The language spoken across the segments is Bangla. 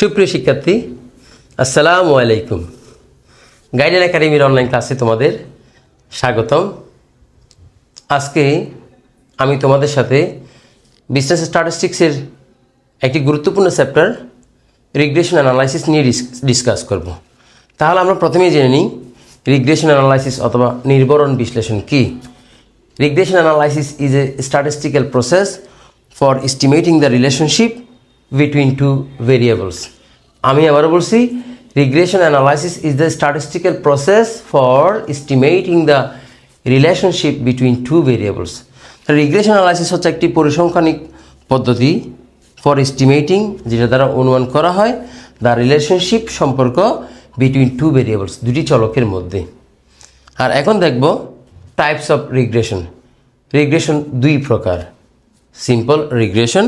সুপ্রিয় শিক্ষার্থী, আসসালামু আলাইকুম। গাইডেন একাডেমির অনলাইন ক্লাসে তোমাদের স্বাগতম। আজকে আমি তোমাদের সাথে বিজনেস স্ট্যাটিস্টিক্সের একটি গুরুত্বপূর্ণ চ্যাপ্টার রিগ্রেশন অ্যানালাইসিস নিয়ে ডিসকাস করব। তাহলে আমরা প্রথমেই জেনে নিই রিগ্রেশন অ্যানালাইসিস অথবা নির্বরণ বিশ্লেষণ কী? Regression analysis is a statistical process for estimating the relationship between two variables. আমি আবার বলছি, regression analysis is the statistical process for estimating the relationship between two variables. Regression analysis হচ্ছে একটি পরিসংখ্যানিক পদ্ধতি ফর এস্টিমেটিং যেটা দ্বারা অনুমান করা হয় দ্য রিলেশনশিপ সম্পর্ক বিটুইন টু ভেরিয়েবলস দুটি চলকের মধ্যে আর এখন দেখব টাইপস অফ রিগ্রেশন রিগ্রেশন দুই প্রকার simple regression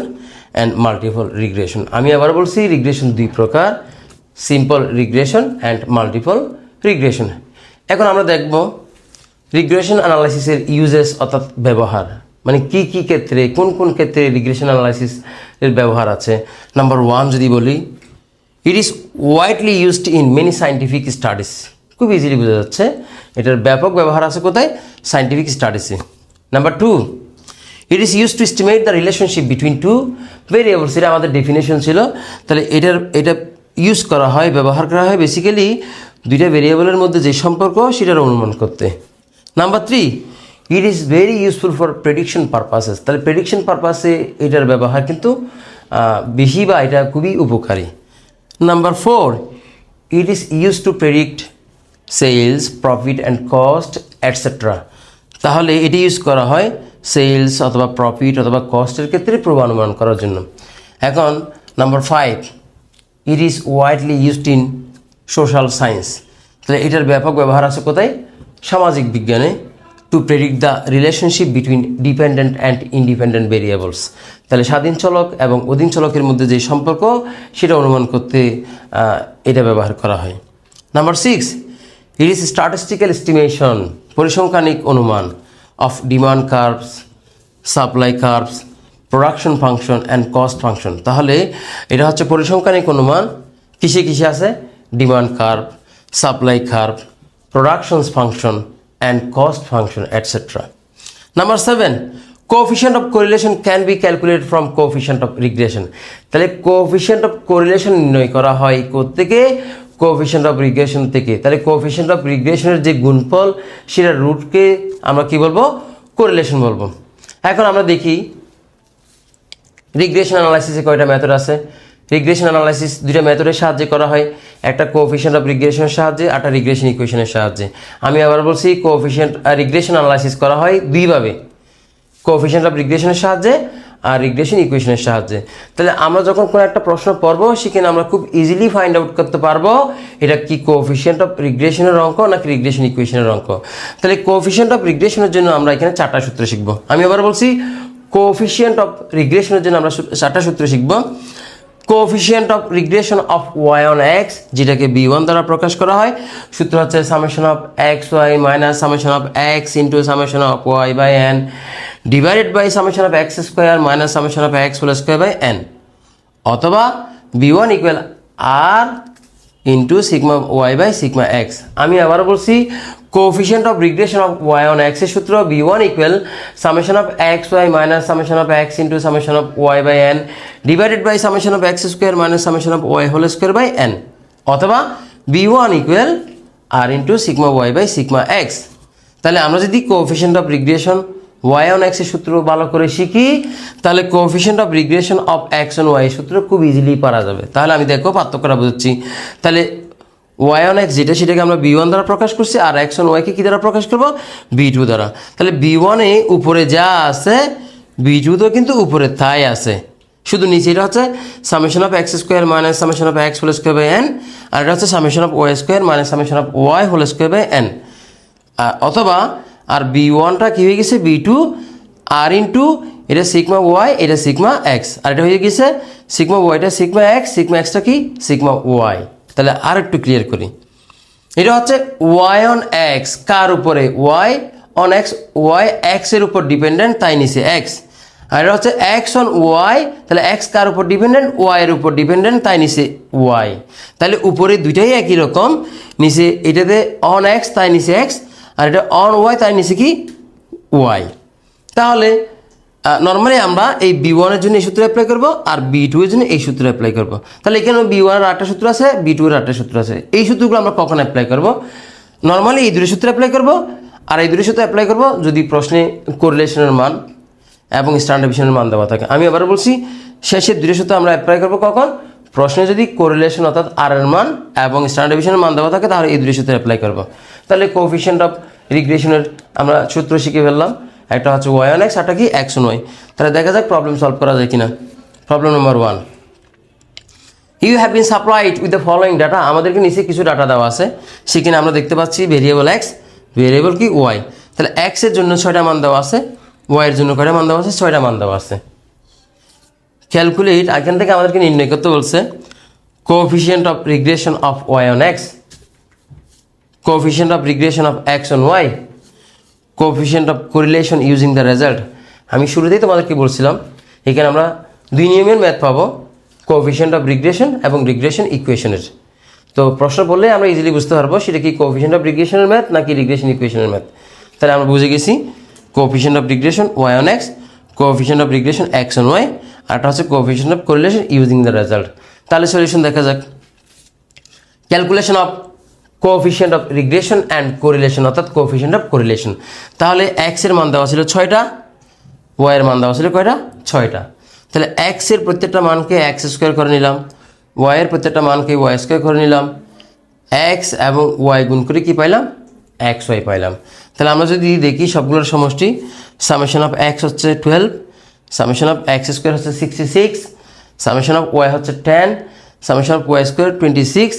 and multiple regression আমি আবার বলছি রিগ্রেশন দুই প্রকার simple regression and multiple regression এখন আমরা দেখব রিগ্রেশন অ্যানালাইসিসের ইউজেস অর্থাৎ ব্যবহার। মানে কি কি ক্ষেত্রে, কোন কোন ক্ষেত্রে রিগ্রেশন অ্যানালাইসিস এর ব্যবহার আছে? নাম্বার ওয়ান যদি বলি it is widely used in many scientific studies খুব ইজিলি বোঝা যাচ্ছে, এটার ব্যাপক ব্যবহার আছে কোথায়? Scientific স্টাডিসে number two it is use to estimate the relationship between two variables এটা আমাদের ডেফিনেশন ছিল। তাহলে এটার, এটা ইউজ করা হয়, ব্যবহার করা হয় বেসিক্যালি দুইটা ভেরিয়েবলের মধ্যে যে সম্পর্ক, সেটার অনুমান করতে। Number three it is very useful for prediction purposes তাহলে প্রেডিকশন পারপাসে এটার ব্যবহার কিন্তু বেশি বা এটা খুবই উপকারী। Number four it is use to predict sales profit and cost etcetera তাহলে এটি ইউজ করা হয় সেলস অথবা প্রফিট অথবা কস্টের ক্ষেত্রে পূর্বানুমান করার জন্য। এখন number five it is widely used in social science তাহলে এটার ব্যাপক ব্যবহার আছে কোথায়? সামাজিক বিজ্ঞানে to predict the relationship between dependent and independent variables তাহলে স্বাধীন চলক এবং অধীন চলকের মধ্যে যে সম্পর্ক, সেটা অনুমান করতে এটা ব্যবহার করা হয়। Number six it is statistical estimation পরিসংখ্যানিক অনুমান। Of demand curves supply curves production function and cost function তাহলে এটা হচ্ছে পরিসংখ্যানিক অনুমান। কিসে কিসে আছে? Demand curve supply curve productions function and cost function et cetera number seven coefficient of correlation can be calculated from coefficient of regression তাহলে কোফিশিয়েন্ট অফ কোরিলেশন নির্ণয় করা হয় থেকে কোফিশিয়েন্ট অফ রিগ্রেশন থেকে। তাহলে কোফিশিয়েন্ট অফ রিগ্রেশনের যে গুণফল, সেটা রুটকে আমরা কি বলব? কোরিলেশন বলব। এখন আমরা দেখি রিগ্রেশন অ্যানালাইসিসে কয়টা মেথড আছে? রিগ্রেশন অ্যানালাইসিস দুইটা মেথডের সাহায্যে করা হয়। একটা কোফিশিয়েন্ট অফ রিগ্রেশনের সাহায্যে একটা রিগ্রেশন ইকুয়েশনের সাহায্যে। আমি আবার বলছি কোফিশিয়েন্ট রিগ্রেশন অ্যানালাইসিস করা হয় দুইভাবে। কোফিশিয়েন্ট অফ রিগ্রেশনের সাহায্যে আর রিগ্রেশন ইকুয়েশনের সাহায্যে। তাহলে আমরা যখন কোনো একটা প্রশ্ন পড়ব, সেখানে আমরা খুব ইজিলি ফাইন্ড আউট করতে পারব এটা কি কোফিশিয়েন্ট অফ রিগ্রেশনের অঙ্ক নাকি রিগ্রেশন ইকুয়েশনের অঙ্ক। তাহলে কোফিশিয়েন্ট অফ রিগ্রেশনের জন্য আমরা এখানে চারটা সূত্র শিখব। আমি আবার বলছি কোফিসিয়েন্ট অফ রিগ্রেশনের জন্য আমরা চারটা সূত্র শিখব। Coefficient of regression of Y on X যেটাকে বি ওয়ান দ্বারা প্রকাশ করা হয়, সূত্র হচ্ছে summation of X Y minus summation of X into summation of Y by N divided by summation of X square minus summation of X whole square by N অথবা B one equal R into sigma Y by sigma X আমি আবারও বলছি coefficient of regression of Y on এক্সের সূত্র B one equal summation of X Y minus summation of X into summation of Y by N divided by summation of X square minus summation of Y whole square by N অথবা B one equal R into sigma Y by sigma X তাহলে আমরা যদি coefficient of regression Y on এক্সের সূত্র ভালো করে শিখি, তাহলে coefficient of regression of X on Y সূত্র খুব ইজিলি পারা যাবে। তাহলে আমি দেখো পার্থক্যটা বুঝছি তাহলে ওয়াই অন এক্স যেটা সেটাকে আমরা বি ওয়ান দ্বারা প্রকাশ করছি, আর এক্স অন ওয়াইকে কী দ্বারা প্রকাশ করব? বি টু দ্বারা। তাহলে বি ওয়ানে উপরে যা আছে বি টু তো কিন্তু উপরে তাই আছে। শুধু নিচে এটা হচ্ছে summation of x square minus summation of x whole square by n আর এটা হচ্ছে summation of y square minus summation of y whole square by n অথবা, আর বি ওয়ানটা কী হয়ে গেছে? বি টু আর ইন্টু এটা সিগমা ওয়াই এটা সিগমা এক্স আর এটা হয়ে গেছে সিগমা ওয়াইটা সিগমা এক্স সিগমা এক্সটা কি? সিগমা ওয়াই তাহলে আর একটু ক্লিয়ার করি। এটা হচ্ছে ওয়াই অন এক্স কার উপরে? ওয়াই অন এক্স ওয়াই এক্সের উপর ডিপেন্ডেন্ট তাই নিচে এক্স আর এটা হচ্ছে এক্স অন ওয়াই তাহলে এক্স কার উপর ডিপেন্ডেন্ট ওয়াই এর উপর ডিপেন্ডেন্ট তাই নিচে ওয়াই তাহলে উপরে দুইটাই একই রকম, নিচে এটাতে অন এক্স তাই নিচে এক্স আর এটা অন ওয়াই তাই নিচে কি? ওয়াই তাহলে নর্মালি আমরা এই বি ওয়ানের জন্য এই সূত্র অ্যাপ্লাই করব আর বি টু এর জন্য এই সূত্র অ্যাপ্লাই করব। তাহলে এখানে বি ওয়ানের আটটা সূত্র আছে বি টু এর আটটা সূত্র আছে। এই সূত্রগুলো আমরা কখন অ্যাপ্লাই করব? নর্মালি এই দুটো সূত্র অ্যাপ্লাই করব আর এই দুটো সূত্র অ্যাপ্লাই করব যদি প্রশ্নে কোরিলেশনের মান এবং স্ট্যান্ডার্ড ডিভিশনের মান দেওয়া থাকে। আমি আবার বলছি, শেষের দুটো সূত্র আমরা অ্যাপ্লাই করব কখন? প্রশ্নে যদি কোরিলেশন অর্থাৎ আর এর মান এবং স্ট্যান্ডার্ড ডিভিশনের মান দেওয়া থাকে, তাহলে এই দুটো সূত্র অ্যাপ্লাই করব। তাহলে কোফিশিয়েন্ট অফ রিগ্রেশনের আমরা সূত্র শিখে ফেললাম। একটা হচ্ছে ওয়াই অন এক্স একটা কি এক্স ওয়াই তাহলে দেখা যাক প্রবলেম সলভ করা যায় কিনা। Problem number one you have been supplied with the following data আমাদেরকে নিচে কিছু ডাটা দেওয়া আছে। সেখানে আমরা দেখতে পাচ্ছি ভেরিয়েবল এক্স ভেরিয়েবল কি ওয়াই তাহলে এক্সের জন্য ছয়টা মান দেওয়া আছে। ওয়াইয়ের জন্য কয়টা মান দেওয়া আছে? ছয়টা মান দেওয়া আছে। ক্যালকুলেট এখান থেকে আমাদেরকে নির্ণয় করতে বলছে। Coefficient of regression of Y on X coefficient of regression of X on Y coefficient of correlation using the result আমি শুরুতেই তোমাদেরকে বলছিলাম, এখানে আমরা দুই নিয়মের ম্যাথ পাবো কোফিশিয়েন্ট অফ রিগ্রেশন এবং রিগ্রেশন ইকুয়েশনের তো প্রশ্ন বললে আমরা ইজিলি বুঝতে পারব সেটা কি কোফিশিয়েন্ট অফ রিগ্রেশনের ম্যাথ নাকি রিগ্রেশন ইকুয়েশনের ম্যাথ তাহলে আমরা বুঝে গেছি coefficient of regression y on x coefficient of regression x on y আর একটা হচ্ছে coefficient of correlation using the result তাহলে সলিউশন দেখা যাক। Calculation of coefficient of regression and correlation অর্থাৎ কোফিশিয়েন্ট অফ কোরিলেশন তাহলে এক্সের মান দেওয়া ছিল ছয়টা ওয়াইয়ের মান দেওয়া ছিল কয়টা? ছয়টা। তাহলে এক্সের প্রত্যেকটা মানকে এক্স স্কোয়ার করে নিলাম ওয়াইয়ের প্রত্যেকটা মানকে ওয়াই স্কোয়ার করে নিলাম এক্স এবং ওয়াই গুণ করে কি পাইলাম? এক্স ওয়াই পাইলাম। তাহলে আমরা যদি দেখি সবগুলোর সমষ্টি সামেশন অফ এক্স হচ্ছে twelve summation of X square হচ্ছে sixty six summation of Y হচ্ছে ten summation of Y square twenty six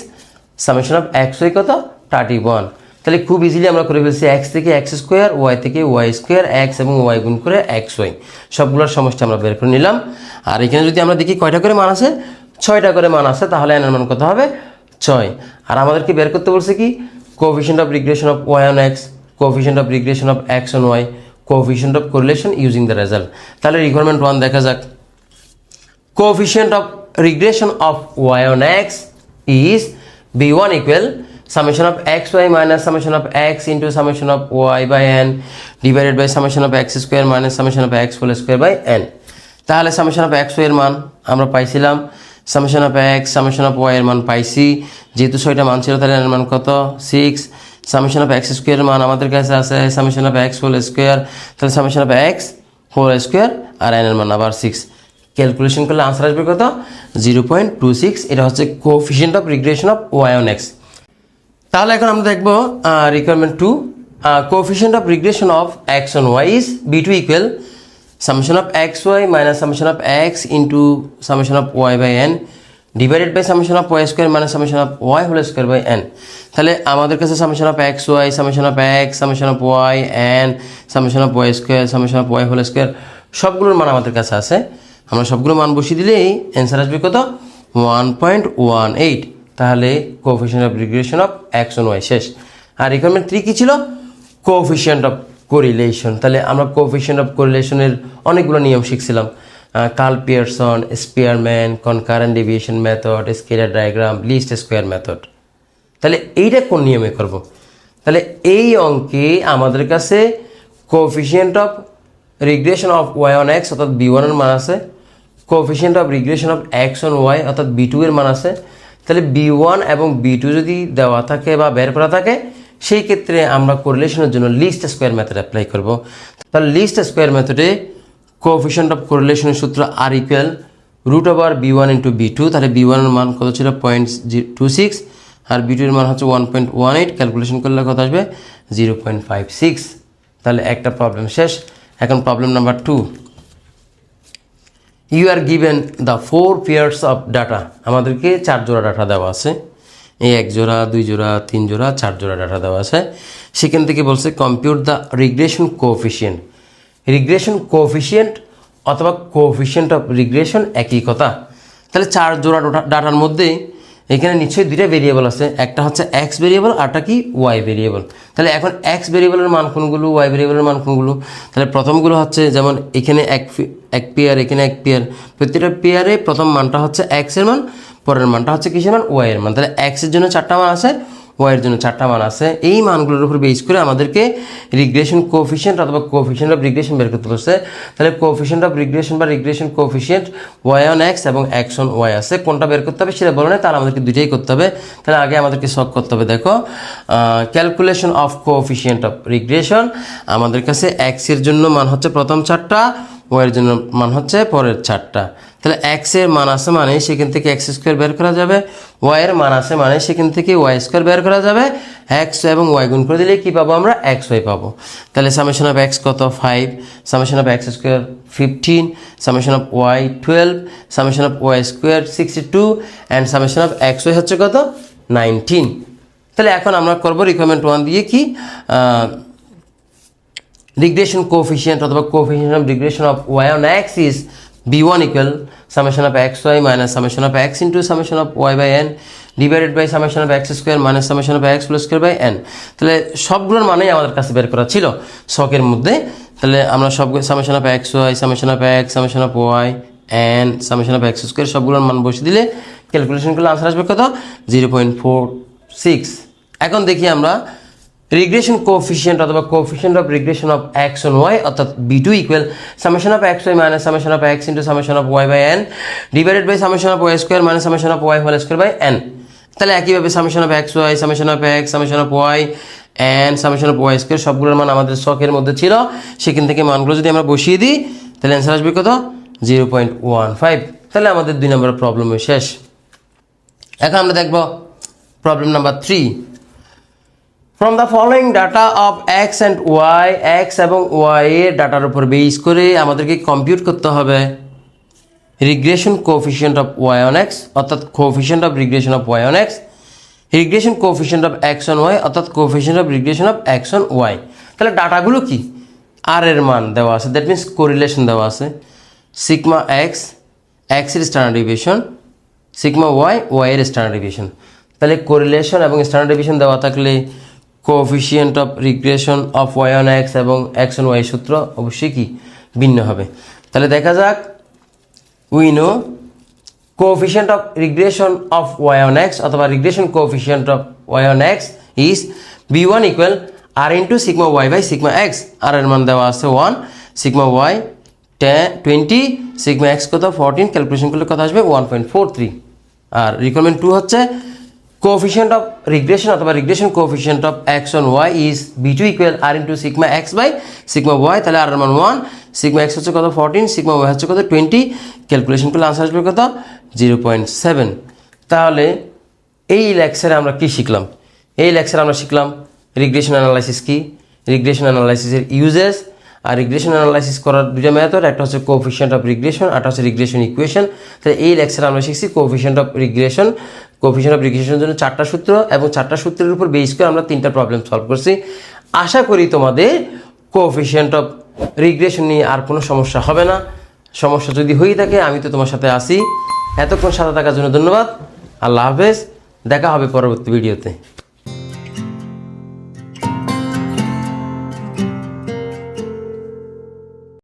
summation of X Y কত? থার্টি ওয়ান তাহলে খুব ইজিলি আমরা করে ফেলছি এক্স থেকে এক্স স্কোয়ার ওয়াই থেকে ওয়াই স্কোয়ার এক্স এবং ওয়াই গুণ করে এক্স ওয়াই সবগুলোর সমষ্টি আমরা বের করে নিলাম। আর এখানে যদি আমরা দেখি কয়টা করে মান আছে? ছয়টা করে মান আছে, তাহলে এনের মান কত হবে? ছয়। আর আমাদেরকে বের করতে বলছে কি? Coefficient of regression of Y on X coefficient of regression of X on Y coefficient of correlation using the result তাহলে রিকোয়ারমেন্ট ওয়ান দেখা যাক। Coefficient of regression of Y on X is b1 equal summation of xy minus summation of x into summation of y by n divided by summation of x square minus summation of x whole square by n তাহলে সামেশন অফ এক্সের মান আমরা পাইছিলাম summation of X summation of Y এর মান পাইছি যেহেতু ছয়টা মান ছিল তাহলে এর মান কত six summation of X square মান আমাদের কাছে আছে summation of X whole square তাহলে summation of X whole square R N এর মান আবার সিক্স ক্যালকুলেশন করলে আনসার আসবে কত জিরো পয়েন্ট টু সিক্স এটা হচ্ছে coefficient of regression of Y on X তাহলে এখন আমরা দেখব requirement two coefficient of regression of X on Y is B two equal summation of X Y minus summation of X into summation of Y by N divided by summation of Y square minus summation of Y whole square by N তাহলে আমাদের কাছে summation of X Y summation of X summation of Y N summation of Y square summation of Y whole square সবগুলোর মান আমাদের কাছে আছে আমরা সবগুলো মান বসিয়ে দিলেই অ্যান্সার আসবে কত? ওয়ান পয়েন্ট ওয়ান এইট তাহলে coefficient of regression of X Y শেষ। আর রিকোয়ারমেন্ট থ্রি কী ছিল? কোফিশিয়েন্ট অফ কোরিলেশন তাহলে আমরা কোফিশিয়েন্ট অফ কোরিলেশনের অনেকগুলো নিয়ম শিখছিলাম। Karl Pearson Spearman concurrent deviation method scatter diagram least square method তাহলে এইটা কোন নিয়মে করব? তাহলে এই অঙ্কে আমাদের কাছে coefficient of regression of Y on X অর্থাৎ বি ওয়ানের মান আছে। Coefficient of regression of X on Y অর্থাৎ বি টু এর মান আছে, তাহলে বি ওয়ান এবং বি টু যদি দেওয়া থাকে বা বের করা থাকে, সেই ক্ষেত্রে আমরা কোরিলেশনের জন্য লিস্ট স্কোয়ার মেথড অ্যাপ্লাই করব। তাহলে লিস্ট স্কোয়ার মেথডে কোফিশিয়েন্ট অফ কোরিলেশনের সূত্র R equal root over B one into B two তাহলে বি ওয়ানের মান কত ছিল? পয়েন্ট টু সিক্স আর বি টু এর মান হচ্ছে one point one eight calculation করলে কত আসবে? জিরো পয়েন্ট ফাইভ সিক্স তাহলে একটা প্রবলেম শেষ। এখন problem number two you are given the four pairs of data আমাদেরকে চার জোড়া ডাটা দেওয়া আছে। এই এক জোড়া, দুই জোড়া, তিন জোড়া, চার জোড়া ডাটা দেওয়া আছে। সেখান থেকে বলছে compute the regression coefficient regression coefficient অথবা কোফিসিয়েন্ট অফ রিগ্রেশন একই কথা। তাহলে চার জোড়া ডাটার মধ্যে এখানে নিশ্চয়ই দুইটা ভেরিয়েবল আছে। একটা হচ্ছে এক্স ভেরিয়েবল আরটা কি ওয়াই ভেরিয়েবল তাহলে এখন এক্স ভেরিয়েবলের মান কোনগুলো ওয়াই ভেরিয়েবলের মান কোনগুলো? তাহলে প্রথমগুলো হচ্ছে যেমন এখানে এক এক পেয়ার এখানে এক পেয়ার প্রতিটা পেয়ারে প্রথম মানটা হচ্ছে এক্সের মান, পরের মানটা হচ্ছে কিসের মান ওয়াইয়ের মান। তাহলে এক্সের জন্য চারটা মান আছে ওয়াইয়ের জন্য চারটা মান আছে। এই মানগুলোর উপর বেস করে আমাদেরকে রিগ্রেশন কোফিশিয়েন্ট অথবা কোফিশিয়েন্ট অফ রিগ্রেশন বের করতে বলছে। তাহলে কোফিশিয়েন্ট অফ রিগ্রেশন বা regression coefficient Y on X এবং এক্স অন ওয়াই আছে। কোনটা বের করতে হবে সেটা বলে না, তাহলে আমাদেরকে দুইটাই করতে হবে। তাহলে আগে আমাদেরকে সলভ করতে হবে, দেখো। Calculation of coefficient of regression আমাদের কাছে এক্সের জন্য মান হচ্ছে প্রথম চারটা ওয়াইয়ের জন্য মান হচ্ছে পরের চারটা। তাহলে এক্সের মান আছে মানে সেখান থেকে এক্স স্কোয়ার বের করা যাবে। ওয়াইয়ের মান আছে মানে সেখান থেকে ওয়াই স্কোয়ার বের করা যাবে। এক্স এবং ওয়াই গুণ করে দিলে কি পাবো আমরা? এক্স ওয়াই পাবো। তাহলে সামেশন অফ এক্স কত? Five summation of X square fifteen summation of Y twelve summation of Y square sixty two and summation of X Y হচ্ছে কত? নাইনটিন তাহলে এখন আমরা করব রিকোয়ারমেন্ট ওয়ান দিয়ে কি? Regression coefficient অথবা coefficient of regression of y on x is b1 equal summation of xy minus summation of x into summation of y by n divided by summation of x square minus summation of x plus square by n তাহলে সবগুলোর মানেই আমাদের কাছে বের করা ছিল শখের মধ্যে তাহলে আমরা সব summation of X Y summation of X summation of Y N summation of X square সবগুলোর মান বসে দিলে ক্যালকুলেশন করলে আনসার আসবে কত জিরো পয়েন্ট ফোর সিক্স এখন দেখি আমরা রিগ্রেশন কোফিশিয়েন্ট অথবা coefficient of regression of X on Y অর্থাৎ B two equal summation of X Y minus summation of X into summation of Y by N divided by summation of Y square minus summation of Y whole square by N তাহলে একইভাবে summation of X Y summation of X summation of Y N summation of Y square সবগুলোর মান আমাদের শখের মধ্যে ছিল। সেখান থেকে মানগুলো যদি আমরা বসিয়ে দিই, তাহলে অ্যান্সার আসবে কত? জিরো পয়েন্ট ওয়ান ফাইভ তাহলে আমাদের দুই নম্বরের প্রবলেম শেষ। এখন আমরা দেখব problem number three from the following data of X and Y X এবং ওয়াই এর ডাটার উপর বেস করে আমাদেরকে কম্পিউট করতে হবে regression coefficient of Y on X অর্থাৎ coefficient of regression of Y on X regression coefficient of X on Y অর্থাৎ coefficient of regression of X on Y তাহলে ডাটাগুলো কি? আর এর মান দেওয়া আছে দ্যাট মিনস কোরিলেশন দেওয়া আছে। সিগমা এক্স এক্সের স্ট্যান্ডার্ড ডিভিশন সিগমা ওয়াই এর স্ট্যান্ডার্ড ডিভিশন তাহলে কোরিলেশন এবং স্ট্যান্ডার্ড ডিভিশন দেওয়া থাকলে coefficient of regression of Y on X এবং এক্স অন ওয়াই সূত্র অবশ্যই কি ভিন্ন হবে। তাহলে দেখা যাক we know coefficient of regression of y on x অথবা regression coefficient of y on x is b1 equal r into sigma Y by sigma X আর এর মান দেওয়া আছে 1 sigma ওয়াই 10 20 sigma x কত 14 ক্যালকুলেশন করলে কত আসবে 1.43 আর রিকোয়ারমেন্ট টু হচ্ছে coefficient of regression অথবা regression coefficient of x on y is b2 equal r into sigma x by sigma y, তাহলে r এর মান 1 sigma x হচ্ছে কত 14 sigma y হচ্ছে কত 20 ক্যালকুলেশন করলে আনসার আসবে কত 0.7 তাহলে এই লেকচারে আমরা কি শিখলাম? এই লেকচারে আমরা শিখলাম রিগ্রেশন অ্যানালাইসিস কি? রিগ্রেশন অ্যানালাইসিসের ইউজেস আর রিগ্রেশন অ্যানালাইসিস করার দুটো মেথড একটা হচ্ছে কোফিশিয়েন্ট অফ রিগ্রেশন আর হচ্ছে রিগ্রেশন ইকুয়েশন তাহলে এই লেকচারে আমরা শিখছি coefficient of regression coefficient of রিগ্রেশনের জন্য চারটা সূত্র এবং চারটা সূত্রের উপর বেস করে আমরা তিনটা প্রবলেম সলভ করছি। আশা করি তোমাদের কোফিশিয়েন্ট অফ রিগ্রেশন নিয়ে আর কোনো সমস্যা হবে না। সমস্যা যদি হয়ে থাকে, আমি তো তোমার সাথে আসি এতক্ষণ সাথে থাকার জন্য ধন্যবাদ। আল্লাহ হাফেজ। দেখা হবে পরবর্তী ভিডিওতে